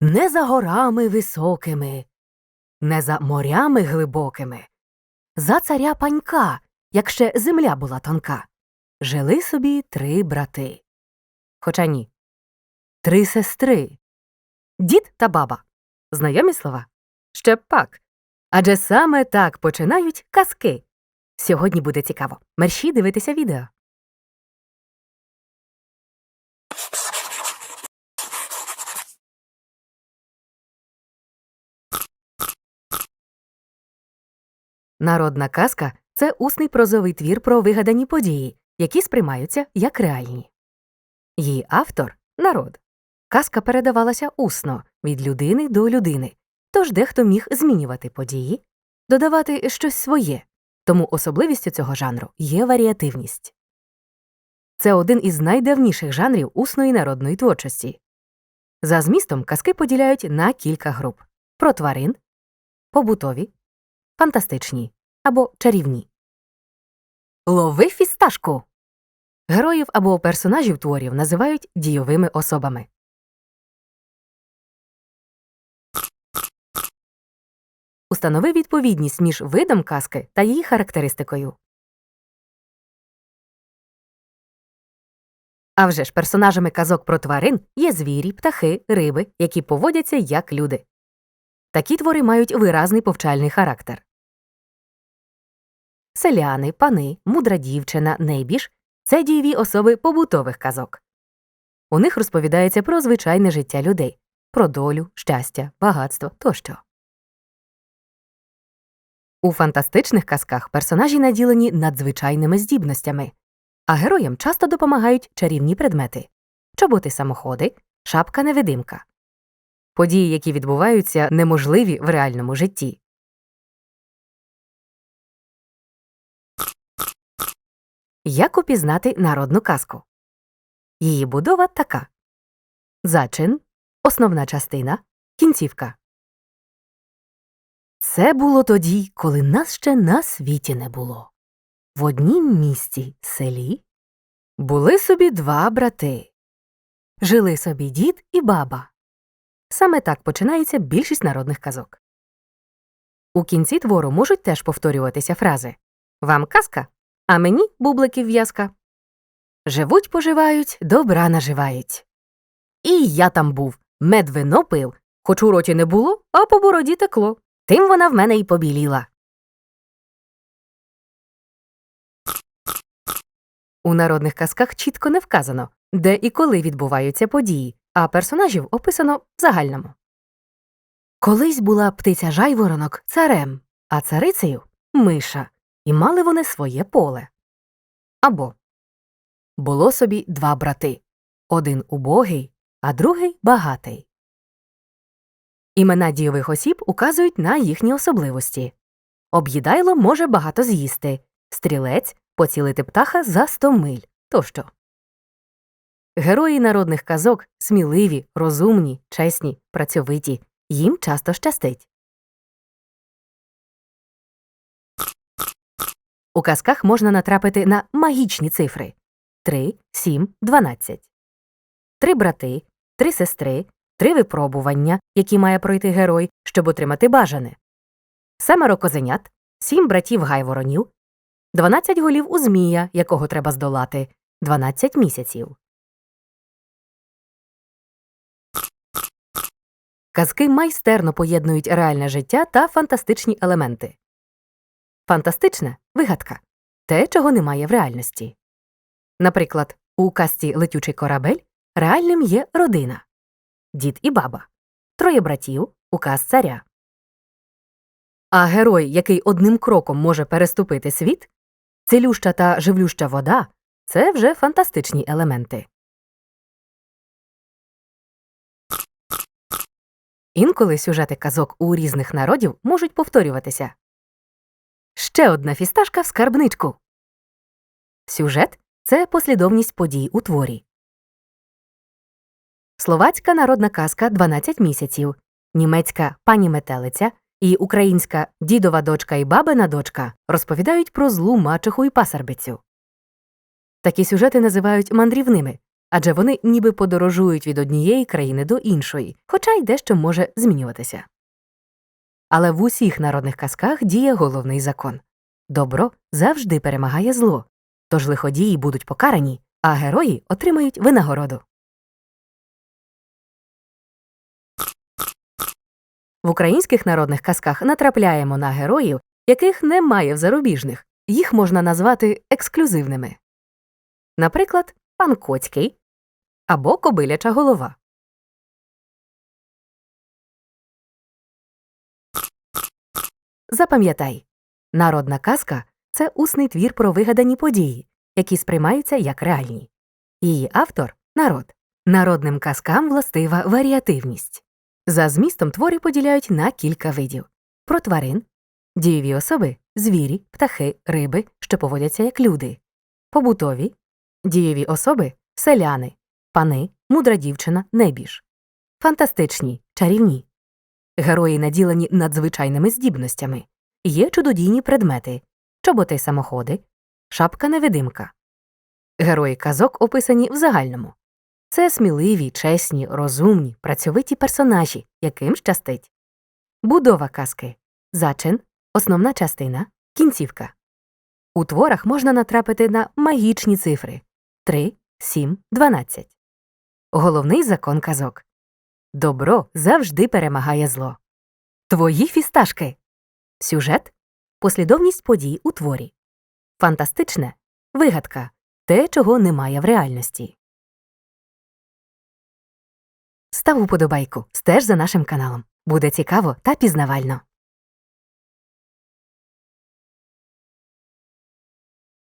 не за горами високими, не за морями глибокими, за царя панька, як ще земля була тонка, жили собі три брати. Хоча ні. Три сестри. Дід та баба. Знайомі слова? Ще пак. Адже саме так починають казки. Сьогодні буде цікаво. Мерщі дивитися відео. Народна казка це усний прозовий твір про вигадані події, які сприймаються як реальні. Її автор народ. Казка передавалася усно від людини до людини, тож дехто міг змінювати події, додавати щось своє, тому особливістю цього жанру є варіативність. Це один із найдавніших жанрів усної народної творчості. За змістом казки поділяють на кілька груп про тварин, побутові, фантастичні або чарівні. Лови фісташку. Героїв або персонажів творів називають дійовими особами. Установи відповідність між видом казки та її характеристикою. А вже ж персонажами казок про тварин є звірі, птахи, риби, які поводяться як люди. Такі твори мають виразний повчальний характер. Селяни, пани, мудра дівчина, нейбіж це дієві особи побутових казок. У них розповідається про звичайне життя людей, про долю, щастя, багатство тощо. У фантастичних казках персонажі наділені надзвичайними здібностями, а героям часто допомагають чарівні предмети чоботи самоходи, шапка невидимка. Події, які відбуваються, неможливі в реальному житті. Як упізнати народну казку? Її будова така зачин, основна частина, кінцівка. Це було тоді, коли нас ще на світі не було. В однім місті селі були собі два брати. Жили собі дід і баба. Саме так починається більшість народних казок. У кінці твору можуть теж повторюватися фрази Вам казка, а мені бубликів в'язка. Живуть поживають, добра наживають. І я там був, мед вино пив, хоч у роті не було, а по бороді текло. Тим вона в мене й побіліла. У народних казках чітко не вказано, де і коли відбуваються події, а персонажів описано в загальному. Колись була птиця жайворонок царем, а царицею миша, і мали вони своє поле. Або було собі два брати один убогий, а другий багатий. Імена дійових осіб указують на їхні особливості. Об'їдайло може багато з'їсти, стрілець поцілити птаха за сто миль тощо. Герої народних казок сміливі, розумні, чесні, працьовиті, їм часто щастить. У казках можна натрапити на магічні цифри 3, 7, 12. Три брати, три сестри, три випробування, які має пройти герой, щоб отримати бажане, семеро козенят, сім братів гайворонів, 12 голів у змія, якого треба здолати, 12 місяців. Казки майстерно поєднують реальне життя та фантастичні елементи. Фантастичне вигадка те, чого немає в реальності. Наприклад, у казці Летючий корабель реальним є родина дід і баба, троє братів, указ царя. А герой, який одним кроком може переступити світ, цілюща та живлюща вода це вже фантастичні елементи. Інколи сюжети казок у різних народів можуть повторюватися. Ще одна фісташка в скарбничку. Сюжет це послідовність подій у творі. Словацька народна казка 12 місяців, німецька пані метелиця і українська дідова дочка і бабина дочка розповідають про злу мачеху і пасарбицю. Такі сюжети називають мандрівними, адже вони ніби подорожують від однієї країни до іншої, хоча й дещо може змінюватися. Але в усіх народних казках діє головний закон добро завжди перемагає зло, тож лиходії будуть покарані, а герої отримають винагороду. В українських народних казках натрапляємо на героїв, яких немає в зарубіжних, їх можна назвати ексклюзивними. Наприклад, пан Коцький або Кобиляча голова. Запам'ятай, народна казка це усний твір про вигадані події, які сприймаються як реальні. Її автор народ. Народним казкам властива варіативність. За змістом твори поділяють на кілька видів про тварин, дієві особи, звірі, птахи, риби, що поводяться як люди, побутові, дієві особи, селяни, пани, мудра дівчина, небіж, фантастичні, чарівні. Герої наділені надзвичайними здібностями. Є чудодійні предмети, чоботи самоходи, шапка невидимка. Герої казок описані в загальному. Це сміливі, чесні, розумні, працьовиті персонажі, яким щастить. Будова казки зачин, основна частина, кінцівка. У творах можна натрапити на магічні цифри 3, 7, 12. Головний закон казок Добро завжди перемагає зло. Твої фісташки. Сюжет послідовність подій у творі. Фантастичне вигадка те, чого немає в реальності. Став уподобайку, стеж за нашим каналом. Буде цікаво та пізнавально.